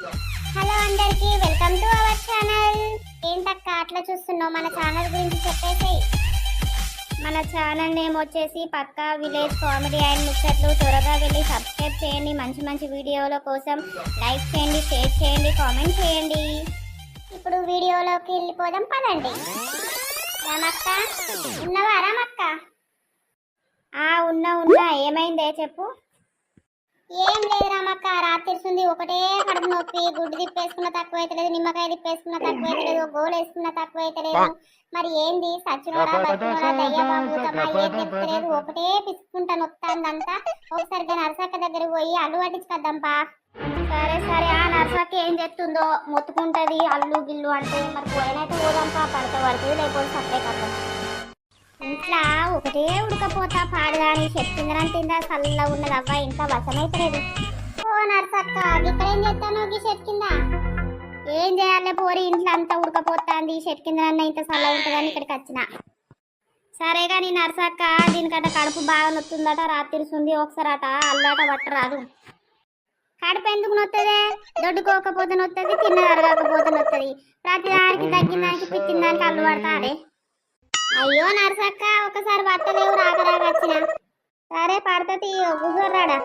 Hello అందరికి welcome to our channel. ఏంటక్క అట్లా చూస్తున్నావు? మన ఛానల్ గురించి చెప్పేసి మన ఛానల్ నేమ్ వచ్చేసి పక్కా విలేజ్ కామెడీ అండ్ ముచ్చట్లు. త్వరగా వెళ్ళి సబ్స్క్రైబ్ చేయండి. మంచి మంచి వీడియోల కోసం లైక్ చేయండి షేర్ చేయండి కామెంట్ చేయండి. ఇప్పుడు వీడియోలోకి వెళ్ళిపోదాం పదండి. రామక్క ఉన్నవా? రామక్క? ఉన్నా ఉన్నా. ఏమైందే చెప్పు. నాకు రాత్రిస్తుంది ఒకటే కడుపు నొప్పి గుడ్డు తిప్పేసుకున్న తక్కువ అవుతలేదు నిమ్మకాయ తిప్పేసుకున్న తక్కువ అవుతలేదు గోలు వేసుకున్న తక్కువ అవుతలేదు మరి ఏంది? సచ్చినోడా బతినోడా దయ్యమా భూతమా ఏం ఒకటే పిసుకుంటా నొత్తాందంతా. ఒకసారి నరసక్క దగ్గర పోయి అల్లు పట్టించుకొద్దాంపా. సరే సరే. ఆ నరసక్క ఏం చెప్తుందో మొత్తుకుంటది అల్లు గిల్లు అంటే మరి పోయినైతే పోదాంపా. పడితే పడుతుంది లేకపోతే సప్లై కద్దాం ఇంట్లో ఒకటే ఉడకపోతా పాడదాని చెప్తుందని తిందా చల్లగా ఉన్నది. అవ్వ ఇంకా వసమైతలేదు నర్సక్క ఇక్కడ ఏం చేస్తాను ఈ చెట్టు కింద. ఏం చేయాలి పోరి ఇంట్లో అంతా ఉడకపోతుంది. ఈ చెట్టు కింద ఇంత చల్లగా ఉంటుందని ఇక్కడికి వచ్చిన. సరే కానీ నర్సక్క దీనికంటే కడుపు బాగా నొత్తుందట రాత్రిస్తుంది ఒకసారి అట అల్లాట పట్టరాదు. కడుపు ఎందుకు నొత్తదే? దొడ్డుకోకపోతే నొత్తది తిన్న అరగకపోతే నొత్తది. ప్రతి దానికి తగ్గిన దానికి పిచ్చిన దానికి అల్లు పడతాడే. అయ్యో నర్సక్క ఒకసారి పట్టలేవు రాక రాక వచ్చిన. సరే పడుతుంది కూర్చోరాడా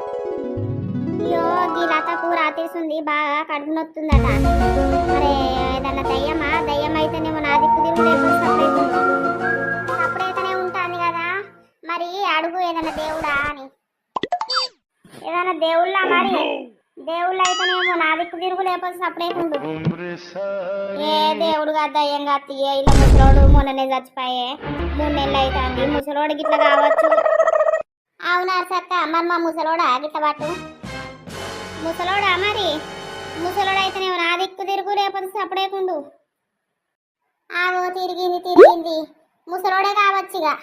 అయ్యో లతకు రాతేస్తుంది బాగా కడుపు నొత్తుందట మరి ఏదన్నా దయ్యమా? దయ్యం అయితేనేమో నా దిక్కు తిరుగులేదు అప్పుడైతేనే ఉంటుంది కదా. మరి అడుగు ఏదన్నా దేవుడా అని. ఏదన్నా దేవుళ్ళ మరి? దేవుళ్ళు అయితేనేమో నా దిక్కు తిరుగు లేకపోతే సపరేకుండు ఏ దేవుడు కాదు దయ్యం కాదు ఇలా ముసలోడు మొన్ననే చచ్చిపోయే. మూడు నెలలు అవుతుంది ముసలోడు గిట్ల కావచ్చు. అవునా సక్క మరి మా ముసలోడా గిట్ల పట్టు? ముసలోడా మరి? ముసలోడు అయితేనేమో నా దిక్కు తిరుగు రేపటి సపడేకుండు ఆగో తిరిగింది తిరిగింది. ముసలోడే కావచ్చుగా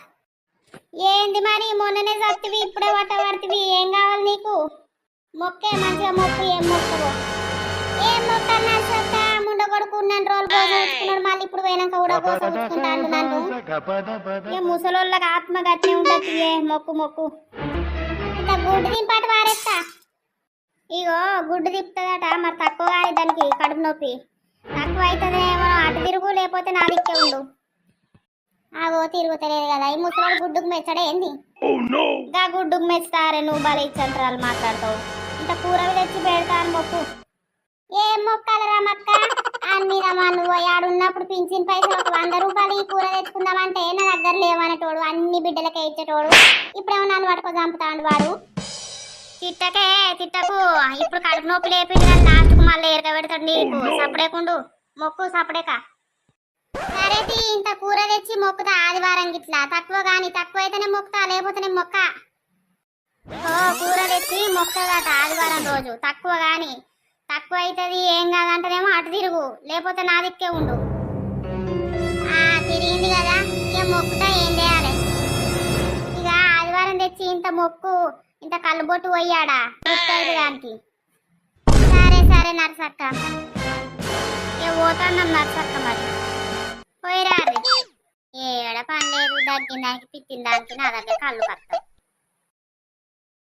ఏంది మరి? మొన్ననే చత్తివి ఇప్పుడే పట్టబడుతుంది ఏం కావాలి నీకు? మొక్కే మంచిగా మొక్కు. ఏం మొక్కవు? ఏం మొక్క సత్త? ముండ కొడుకున్నాను రోజులు కోసం మళ్ళీ ఇప్పుడు పోయినాక కూడా కోసం నన్ను ఏ ముసలోళ్ళకి ఆత్మ గట్టినే ఉంటుంది. ఏ మొక్కు మొక్కు. ఇంత గుడ్డు దింపాటు ఇగో గుడ్డు తిప్పుతుందట మరి తక్కువ దానికి కడుపు నొప్పి. తక్కువ అవుతుందేమో అటు తిరుగు లేకపోతే నా దిక్కే ఉండు. ఆగో తిరుగుతలేదు కదా ఈ ముసలోడు గుడ్డుకు మెచ్చడే ఏంది? గా గుడ్డుకు మెచ్చుతారే నువ్వు బలి ఇచ్చంతరాలు మాట్లాడతావు. ఇంత కూరలు తెచ్చి పెడతాను మొక్కు. ఏం మొక్కలు రమక్క అన్ని రమా నువ్వు. ఆడున్నప్పుడు పింఛన్ పైసలు ఒక వంద రూపాయలు ఈ కూర తెచ్చుకుందామంటే నా దగ్గర లేవనేటోడు అన్ని బిడ్డలకే ఇచ్చేటోడు. ఇప్పుడేమో నన్ను పట్టుకో చంపుతాడు వాడు. తిట్టకే తిట్టకు. ఇప్పుడు కడుపు నొప్పి లేపింది కానీ లాస్ట్కు మళ్ళీ ఎరగ పెడతాడు నీకు. సపడేకుండు మొక్కు సపడేక సరే ఇంత కూర తెచ్చి మొక్కుతా ఆదివారం గిట్లా. తక్కువ గాని తక్కువ అయితేనే మొక్కుతా లేకపోతేనే మొక్క. ఓ కూర తెచ్చి మొక్కదట ఆదివారం రోజు. తక్కువ గాని తక్కువ అవుతుంది ఏం కాదంటేనేమో అటు తిరుగు. లేకపోతే నా దిక్కే ఉండు. ఆ తిరిగింది కదా. ఇక మొక్కుతా ఏం చేయాలి? ఇక ఆదివారం తెచ్చి ఇంత మొక్కు ఇంత కళ్ళబొట్టు పోయాడా? దానికి సరే సరే నర్సక్క. ఇక పోతాన్నాం నర్సక్క మరి? పోయిరా ఏడ పని లేదు దగ్గిన దానికి పిచ్చిన దానికి నా దగ్గర కళ్ళు కత్తాం